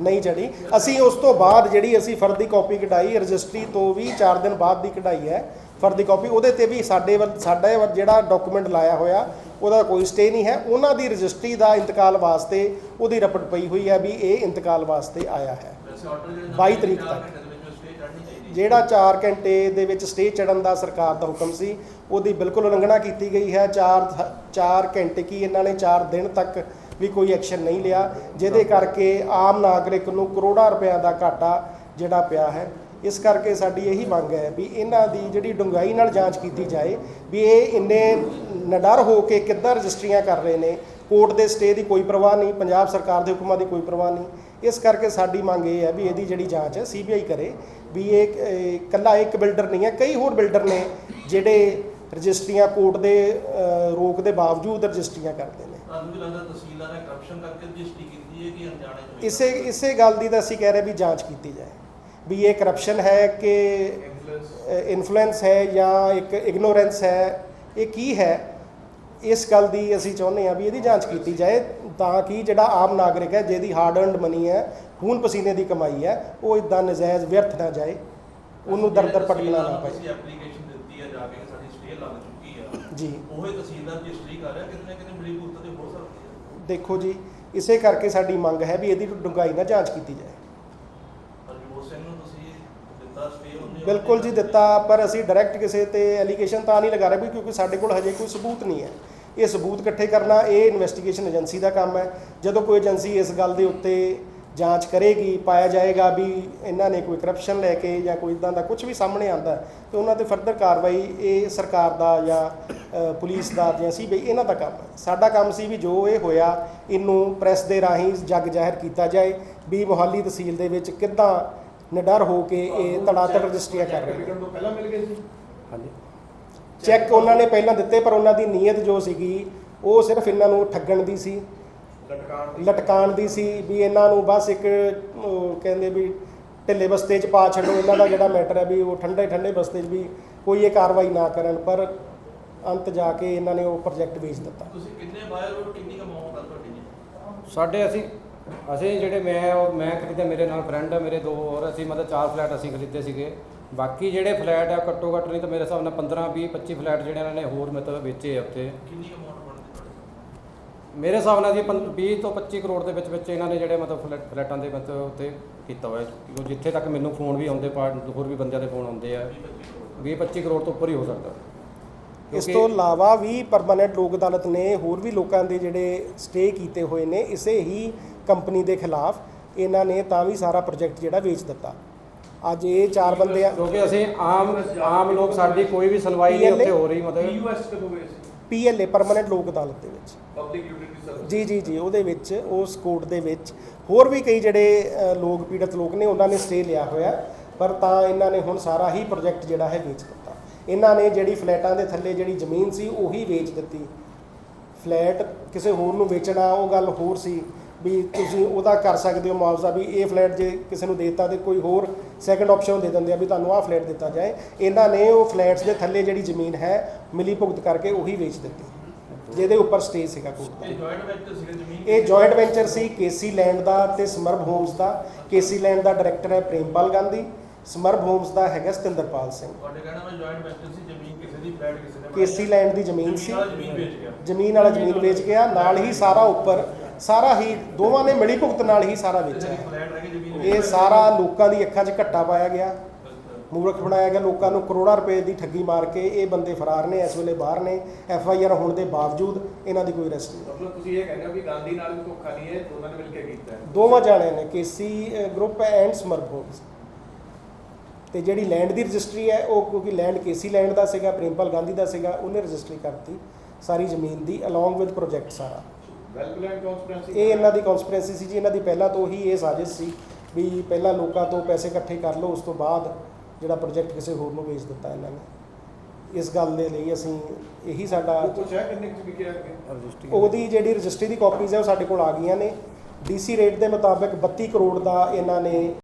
ਨਹੀਂ ਚੜੀ ਅਸੀਂ ਉਸ ਤੋਂ ਬਾਅਦ ਜਿਹੜੀ ਅਸੀਂ ਫਰਦ ਦੀ ਕਾਪੀ ਕਢਾਈ ਰਜਿਸਟਰੀ ਤੋਂ ਵੀ 4 ਦਿਨ ਬਾਅਦ ਦੀ ਕਢਾਈ ਹੈ ਫਰਦ ਦੀ ਕਾਪੀ। ਉਹਦੇ ਤੇ ਵੀ ਸਾਡੇ ਸਾਡਾ ਜਿਹੜਾ ਡਾਕੂਮੈਂਟ ਲਾਇਆ ਹੋਇਆ ਉਹਦਾ ਕੋਈ ਸਟੇ ਨਹੀਂ ਹੈ। ਉਹਨਾਂ ਦੀ ਰਜਿਸਟਰੀ ਦਾ ਇੰਤਕਾਲ ਵਾਸਤੇ ਉਹਦੀ ਰਪਟ ਪਈ ਹੋਈ ਹੈ ਵੀ ਇਹ ਇੰਤਕਾਲ ਵਾਸਤੇ ਆਇਆ ਹੈ। ਵੈਸੇ ਆਰਡਰ ਜਿਹੜੇ 22 ਤਰੀਕ ਤੱਕ। ਘੰਟੇ ਦੇ ਵਿੱਚ ਸਟੇ ਚੜਨੀ ਚਾਹੀਦੀ ਜਿਹੜਾ 4 ਘੰਟੇ ਦੇ ਵਿੱਚ ਸਟੇ ਚੜਨ ਦਾ ਸਰਕਾਰ ਦਾ ਹੁਕਮ ਸੀ, ਉਹਦੀ ਬਿਲਕੁਲ ਉਲੰਘਣਾ ਕੀਤੀ ਗਈ ਹੈ। 4 4 ਘੰਟੇ ਕੀ ਇਹਨਾਂ ਨੇ 4 ਦਿਨ ਤੱਕ ਵੀ ਕੋਈ ਐਕਸ਼ਨ ਨਹੀਂ ਲਿਆ, ਜਿਹਦੇ ਕਰਕੇ ਆਮ ਨਾਗਰਿਕ ਨੂੰ ਕਰੋੜਾਂ ਰੁਪਇਆਂ ਦਾ ਘਾਟਾ ਜਿਹੜਾ ਪਿਆ ਹੈ। ਇਸ ਕਰਕੇ ਸਾਡੀ ਇਹੀ ਮੰਗ ਹੈ ਵੀ ਇਹਨਾਂ ਦੀ ਜਿਹੜੀ ਡੂੰਘਾਈ ਨਾਲ ਜਾਂਚ ਕੀਤੀ ਜਾਏ, ਵੀ ਇਹ ਇੰਨੇ ਨਡਰ ਹੋ ਕੇ ਕਿੱਦਾਂ ਰਜਿਸਟਰੀਆਂ ਕਰ ਰਹੇ ਨੇ ਕੋਰਟ ਦੇ ਸਟੇ ਦੀ ਕੋਈ ਪਰਵਾਹ ਨਹੀਂ ਪੰਜਾਬ ਸਰਕਾਰ ਦੇ ਹੁਕਮਾਂ ਦੀ ਕੋਈ ਪਰਵਾਹ ਨਹੀਂ। ਇਸ ਕਰਕੇ ਸਾਡੀ ਮੰਗ ਇਹ ਹੈ ਵੀ ਇਹਦੀ ਜਿਹੜੀ ਜਾਂਚ ਹੈ ਸੀਬੀਆਈ ਕਰੇ ਵੀ ਇਹ ਇਕੱਲਾ ਇੱਕ ਬਿਲਡਰ ਨਹੀਂ ਹੈ ਕਈ ਹੋਰ ਬਿਲਡਰ ਨੇ ਜਿਹੜੇ ਰਜਿਸਟਰੀਆਂ ਕੋਰਟ ਦੇ ਰੋਕ ਦੇ ਬਾਵਜੂਦ ਰਜਿਸਟਰੀਆਂ ਕਰਦੇ ਨੇ। ਤੁਹਾਨੂੰ ਵੀ ਲੱਗਦਾ ਤਹਿਸੀਲਦਾਰ ਨੇ ਕਰਪਸ਼ਨ ਕਰਕੇ ਰਜਿਸਟਰੀ ਕੀਤੀ ਹੈ ਕਿ ਅਣਜਾਣੇ ਚ ਹੋਈ? ਇਸੇ ਇਸੇ ਗੱਲ ਦੀ ਤਾਂ ਅਸੀਂ ਕਹਿ ਰਹੇ ਵੀ ਜਾਂਚ ਕੀਤੀ ਜਾਏ। ਵੀ ਇਹ ਕਰਪਸ਼ਨ ਹੈ ਕਿ ਇਨਫਲੂਐਂਸ ਹੈ ਜਾਂ ਇੱਕ ਇਗਨੋਰੈਂਸ ਹੈ ਇਹ ਕੀ ਹੈ? ਇਸ ਗੱਲ ਦੀ ਅਸੀਂ ਚਾਹੁੰਦੇ ਹਾਂ ਵੀ ਇਹਦੀ ਜਾਂਚ ਕੀਤੀ ਜਾਏ ਤਾਂ ਕਿ ਜਿਹੜਾ ਆਮ ਨਾਗਰਿਕ ਹੈ ਜਿਹਦੀ ਹਾਰਡ ਅਰਨਡ ਮਨੀ ਹੈ ਖੂਨ ਪਸੀਨੇ ਦੀ ਕਮਾਈ ਹੈ ਉਹ ਇਦਾਂ ਨਜਾਇਜ਼ ਵਿਅਰਥ ਨਾ ਜਾਏ। ਉਹਨੂੰ ਦਰ ਦਰ ਭਟਕਣਾ ਨਾ ਪਏ। ਤੁਸੀਂ ਐਪਲੀਕੇਸ਼ਨ ਦਿੱਤੀ ਹੈ ਜਾ ਕੇ ਕਿ ਸਾਡੀ ਸਟੇ ਲੱਗ ਚੁੱਕੀ ਆ। ਜੀ। ਉਹੇ ਤਹਿਸੀਲਦਾਰ ਰਜਿਸਟਰੀ ਕਰ ਰਿਹਾ ਕਿਤੇ ਨਾ ਕਿਤੇ ਮਿਲੀ ਭੁਗਤ ਤੇ ਹੋ ਸਕਦੀ ਹੈ। ਦੇਖੋ ਜੀ ਇਸੇ ਕਰਕੇ ਸਾਡੀ ਮੰਗ ਹੈ ਵੀ ਇਹਦੀ ਡੂੰਘਾਈ ਨਾਲ ਜਾਂਚ ਕੀਤੀ ਜਾਏ। ਬਿਲਕੁਲ ਜੀ ਦਿੱਤਾ। ਪਰ ਅਸੀਂ ਡਾਇਰੈਕਟ ਕਿਸੇ ਤੇ ਐਲੀਗੇਸ਼ਨ ਤਾਂ ਨਹੀਂ ਲਗਾ ਰਹੇ ਕਿਉਂਕਿ ਸਾਡੇ ਕੋਲ ਹਜੇ ਕੋਈ ਸਬੂਤ ਨਹੀਂ ਹੈ। ਇਹ ਸਬੂਤ ਇਕੱਠੇ ਕਰਨਾ ਇਹ ਇਨਵੈਸਟੀਗੇਸ਼ਨ ਏਜੰਸੀ ਦਾ ਕੰਮ ਹੈ। ਜਦੋਂ ਕੋਈ ਏਜੰਸੀ ਇਸ ਗੱਲ ਦੇ ਉੱਤੇ ਜਾਂਚ ਕਰੇਗੀ ਪਾਇਆ ਜਾਏਗਾ ਵੀ ਇਹਨਾਂ ਨੇ ਕੋਈ ਕਰਪਸ਼ਨ ਲੈ ਕੇ ਜਾਂ ਕੋਈ ਇਦਾਂ ਦਾ ਕੁਝ ਵੀ ਸਾਹਮਣੇ ਆਂਦਾ ਤੇ ਉਹਨਾਂ ਤੇ ਫਰਦਰ ਕਾਰਵਾਈ ਇਹ ਸਰਕਾਰ ਦਾ ਜਾਂ ਪੁਲਿਸ ਦਾ ਜਾਂ ਸੀ ਵੀ ਇਹਨਾਂ ਦਾ ਕੰਮ ਹੈ। ਸਾਡਾ ਕੰਮ ਸੀ ਵੀ ਜੋ ਇਹ ਹੋਇਆ ਇਹਨੂੰ ਪ੍ਰੈਸ ਦੇ ਰਾਹੀਂ ਜਗ ਜ਼ਾਹਿਰ ਕੀਤਾ ਜਾਏ ਵੀ ਮੋਹਾਲੀ ਤਹਿਸੀਲ ਦੇ ਵਿੱਚ ਕਿੱਦਾਂ ਨਿਡਰ ਹੋ ਕੇ ਇਹ ਤੜਾਤੜ ਰਜਿਸਟਰੀਆਂ ਕਰ ਰਹੇ ਨੇ। ਵਿਕਣ ਤੋਂ ਪਹਿਲਾਂ ਮਿਲ ਗਏ ਸੀ? ਹਾਂਜੀ। ਚੈੱਕ ਉਹਨਾਂ ਨੇ ਪਹਿਲਾਂ ਦਿੱਤੇ ਪਰ ਉਹਨਾਂ ਦੀ ਨੀਅਤ ਜੋ ਸੀਗੀ ਉਹ ਸਿਰਫ ਇਹਨਾਂ ਨੂੰ ਠੱਗਣ ਦੀ ਸੀ। ਲਟਕਾਣ ਦੀ। ਲਟਕਾਉਣ ਦੀ ਸੀ ਵੀ ਇਹਨਾਂ ਨੂੰ ਬਸ ਇੱਕ ਉਹ ਕਹਿੰਦੇ ਵੀ ਢਿੱਲੇ ਬਸਤੇ 'ਚ ਪਾ ਛੱਡੋ ਇਹਨਾਂ ਦਾ ਜਿਹੜਾ ਮੈਟਰ ਹੈ ਵੀ ਉਹ ਠੰਡੇ ਠੰਡੇ ਬਸਤੇ 'ਚ ਵੀ ਕੋਈ ਇਹ ਕਾਰਵਾਈ ਨਾ ਕਰਨ ਪਰ ਅੰਤ ਜਾ ਕੇ ਇਹਨਾਂ ਨੇ ਉਹ ਪ੍ਰੋਜੈਕਟ ਵੇਚ ਦਿੱਤਾ। ਤੁਸੀਂ ਕਿੰਨੇ ਬਾਇਰ ਹੋ ਕਿੰਨੀ ਕਮਾਉਂਦਾ ਤੁਹਾਡੀ? ਜੀ ਸਾਡੇ ਅਸੀਂ ਅਸੀਂ ਜਿਹੜੇ ਮੈਂ ਔਰ ਮੈਂ ਖਰੀਦੇ ਮੇਰੇ ਨਾਲ ਫਰੈਂਡ ਹੈ ਮੇਰੇ ਦੋ ਹੋਰ ਅਸੀਂ ਮਤਲਬ ਚਾਰ ਫਲੈਟ ਅਸੀਂ ਖਰੀਦੇ ਸੀਗੇ। ਬਾਕੀ ਜਿਹੜੇ ਫਲੈਟ ਆ ਘੱਟੋ ਘੱਟ ਨਹੀਂ ਤਾਂ ਮੇਰੇ ਹਿਸਾਬ ਨਾਲ 15 20 25 ਫਲੈਟ ਜਿਹੜੇ ਇਹਨਾਂ ਨੇ ਹੋਰ ਮਤਲਬ ਵੇਚੇ ਆ ਉੱਤੇ ਕਿੰਨੀ ਅਮਾਉਂਟ ਬਣਦੀ ਤੁਹਾਡੀ ਮੇਰੇ ਹਿਸਾਬ ਨਾਲ ਜੀ 20 ਤੋਂ 25 ਕਰੋੜ ਦੇ ਵਿੱਚ ਵਿੱਚ ਇਹਨਾਂ ਨੇ ਜਿਹੜੇ ਮਤਲਬ ਫਲੈਟ ਫਲੈਟਾਂ ਦੇ ਮਤਲਬ ਉੱਤੇ ਕੀਤਾ ਹੋਇਆ। ਕਿਉਂਕਿ ਜਿੱਥੇ ਤੱਕ ਮੈਨੂੰ ਫੋਨ ਵੀ ਆਉਂਦੇ ਪਾ ਹੋਰ ਵੀ ਬੰਦਿਆਂ ਦੇ ਫੋਨ ਆਉਂਦੇ ਆ। 20 25 ਕਰੋੜ ਤੋਂ ਉੱਪਰ ਹੀ ਹੋ ਸਕਦਾ। ਇਸ ਤੋਂ ਇਲਾਵਾ ਵੀ ਪਰਮਾਨੈਂਟ ਲੋਕ ਅਦਾਲਤ ਨੇ ਹੋਰ ਵੀ ਲੋਕਾਂ ਦੇ ਜਿਹੜੇ ਸਟੇ ਕੀਤੇ ਹੋਏ ਨੇ ਇਸੇ ਹੀ ਕੰਪਨੀ ਦੇ ਖਿਲਾਫ ਇਹਨਾਂ ਨੇ ਤਾਂ ਵੀ ਸਾਰਾ ਪ੍ਰੋਜੈਕਟ ਜਿਹੜਾ ਵੇਚ ਦਿੱਤਾ। ਅੱਜ ਇਹ ਚਾਰ ਬੰਦੇ ਆ। ਕਿਉਂਕਿ ਅਸੀਂ ਆਮ ਆਮ ਲੋਕ ਸਾਡੀ ਕੋਈ ਵੀ ਸੁਣਵਾਈ ਨਹੀਂ ਉੱਥੇ ਹੋ ਰਹੀ ਮਤਲਬ। ਯੂਐਸ ਕਦੋਂ ਗਏ ਸੀ? ਪੀਐਲਏ ਪਰਮਨੈਂਟ ਲੋਕ ਅਦਾਲਤ ਦੇ ਵਿੱਚ। ਪਬਲਿਕ ਯੂਟਿਲਿਟੀ ਸਰਵਿਸ ਜੀ ਜੀ ਜੀ ਉਹਦੇ ਵਿੱਚ ਉਸ ਕੋਰਟ ਦੇ ਵਿੱਚ। ਹੋਰ ਵੀ ਕਈ ਜਿਹੜੇ ਲੋਕ ਪੀੜਤ ਲੋਕ ਨੇ ਉਹਨਾਂ ਨੇ ਸਟੇ ਲਿਆ ਹੋਇਆ। ਪਰ ਤਾਂ ਇਹਨਾਂ ਨੇ ਹੁਣ ਸਾਰਾ ਹੀ ਪ੍ਰੋਜੈਕਟ ਜਿਹੜਾ ਹੈ ਵੇਚ ਦਿੱਤਾ। ਇਹਨਾਂ ਨੇ ਜਿਹੜੀ ਫਲੈਟਾਂ ਦੇ ਥੱਲੇ ਜਿਹੜੀ ਜ਼ਮੀਨ ਸੀ ਉਹੀ ਵੇਚ ਦਿੱਤੀ। ਫਲੈਟ ਕਿਸੇ ਹੋਰ ਨੂੰ ਵੇਚਣਾ ਉਹ ਗੱਲ ਹੋਰ ਸੀ। ਵੀ ਤੁਸੀਂ ਉਹਦਾ ਕਰ ਸਕਦੇ ਹੋ ਮੁਆਵਜ਼ਾ ਵੀ ਇਹ ਫਲੈਟ ਜੇ ਕਿਸੇ ਨੂੰ ਦੇਤਾ ਤੇ ਕੋਈ ਹੋਰ ਸੈਕੰਡ ਆਪਸ਼ਨ ਦੇ ਦਿੰਦੇ ਆ ਵੀ ਤੁਹਾਨੂੰ ਆਹ ਫਲੈਟ ਦਿੱਤਾ ਜਾਏ। ਇਹਨਾਂ ਨੇ ਉਹ ਫਲੈਟਸ ਦੇ ਥੱਲੇ ਜਿਹੜੀ ਜ਼ਮੀਨ ਹੈ ਮਿਲੀ ਭੁਗਤ ਕਰਕੇ ਉਹੀ ਵੇਚ ਦਿੱਤੀ। ਜਿਹਦੇ ਉੱਪਰ ਸਟੇ ਸੀਗਾ ਕੋਰਟ ਦਾ। ਇਹ ਜੁਆਇੰਟ ਵੈਂਚਰ ਸੀਗਾ ਜ਼ਮੀਨ? ਇਹ ਜੁਆਇੰਟ ਵੈਂਚਰ ਸੀ ਕੇਸੀ ਲੈਂਡ ਦਾ ਤੇ ਸਮਰਭ ਹੋਮਸ ਦਾ। ਕੇਸੀ ਲੈਂਡ ਦਾ ਡਾਇਰੈਕਟਰ ਹੈ ਪ੍ਰੇਮਪਾਲ ਗਾਂਧੀ। ਸਮਰਭ ਹੋਮਸ ਦਾ ਹੈਗਾ ਸਤਿੰਦਰਪਾਲ ਸਿੰਘ। ਤੁਹਾਡੇ ਕਹਿਣਾ ਮੈਂ ਜੁਆਇੰਟ ਵੈਂਚਰ ਸੀ ਜ਼ਮੀਨ ਕਿਸੇ ਦੀ ਫਲੈਟ ਕਿਸੇ ਨੇ ਕੇਸੀ ਲੈਂਡ ਦੀ ਜ਼ਮੀਨ ਸੀ। ਜ਼ਮੀਨ ਵੇਚ ਗਿਆ। ਜ਼ਮੀਨ ਵਾਲਾ ਜ਼ਮੀਨ ਵੇਚ ਗਿਆ। ਨਾਲ ਹੀ ਸਾਰਾ ਉੱਪਰ ਸਾਰਾ ਹੀ ਦੋਵਾਂ ਨੇ ਮਿਲੀ ਭੁਗਤ ਨਾਲ ਹੀ ਸਾਰਾ ਵੇਚਿਆ। ਇਹ ਸਾਰਾ ਲੋਕਾਂ ਦੀ ਅੱਖਾਂ 'ਚ ਘੱਟਾ ਪਾਇਆ ਗਿਆ। ਮੂਰਖ ਬਣਾਇਆ ਗਿਆ। ਲੋਕਾਂ ਨੂੰ ਕਰੋੜਾਂ ਰੁਪਏ ਦੀ ਠੱਗੀ ਮਾਰ ਕੇ ਇਹ ਬੰਦੇ ਫਰਾਰ ਨੇ ਇਸ ਵੇਲੇ ਬਾਹਰ ਨੇ। ਐਫ ਆਈ ਆਰ ਹੋਣ ਦੇ ਬਾਵਜੂਦ ਇਹਨਾਂ ਦੀ ਕੋਈ ਅਰੈਸਟ ਨਹੀਂ। ਮਤਲਬ ਤੁਸੀਂ ਇਹ ਕਹਿੰਦੇ ਹੋ ਕਿ ਗਾਂਧੀ ਨਾਲ ਵੀ ਧੋਖਾ ਨਹੀਂ ਹੈ ਦੋਨਾਂ ਨੇ ਮਿਲ ਕੇ ਕੀਤਾ ਹੈ। ਦੋਵਾਂ ਜਾਣਿਆਂ ਨੇ ਕੇਸੀ ਗਰੁੱਪ ਐਂਡ ਸਮਰਭ ਹੋਮਸ ਤੇ ਜਿਹੜੀ ਲੈਂਡ ਦੀ ਰਜਿਸਟਰੀ ਹੈ ਉਹ ਕਿਉਂਕਿ ਲੈਂਡ ਕੇਸੀ ਲੈਂਡ ਦਾ ਸੀਗਾ ਪ੍ਰੇਮਪਾਲ ਗਾਂਧੀ ਦਾ ਸੀਗਾ ਉਹਨੇ ਰਜਿਸਟਰੀ ਕਰਤੀ ਸਾਰੀ ਜ਼ਮੀਨ ਦੀ ਅਲੋਂਗ ਵਿਦ ਪ੍ਰੋਜੈਕਟ ਸਾਰਾ। ਇਹ ਇਹਨਾਂ ਦੀ ਕਨਸਪੀਰੇਸੀ ਸੀ ਜੀ ਇਹਨਾਂ ਦੀ ਪਹਿਲਾਂ ਤੋਂ ਹੀ ਇਹ ਸਾਜ਼ਿਸ਼ ਸੀ ਵੀ ਪਹਿਲਾਂ ਲੋਕਾਂ ਤੋਂ ਪੈਸੇ ਇਕੱਠੇ ਕਰ ਲਓ ਉਸ ਤੋਂ ਬਾਅਦ ਜਿਹੜਾ ਪ੍ਰੋਜੈਕਟ ਕਿਸੇ ਹੋਰ ਨੂੰ ਵੇਚ ਦਿੱਤਾ ਇਹਨਾਂ ਨੇ। ਇਸ ਗੱਲ ਦੇ ਲਈ ਅਸੀਂ ਇਹੀ ਸਾਡਾ ਉਹਦੀ ਜਿਹੜੀ ਰਜਿਸਟਰੀ ਦੀ ਕਾਪੀਜ਼ ਹੈ ਉਹ ਸਾਡੇ ਕੋਲ ਆ ਗਈਆਂ ਨੇ। ਡੀਸੀ ਰੇਟ ਦੇ ਮੁਤਾਬਕ 32 ਕਰੋੜ ਦਾ ਇਹਨਾਂ ਨੇ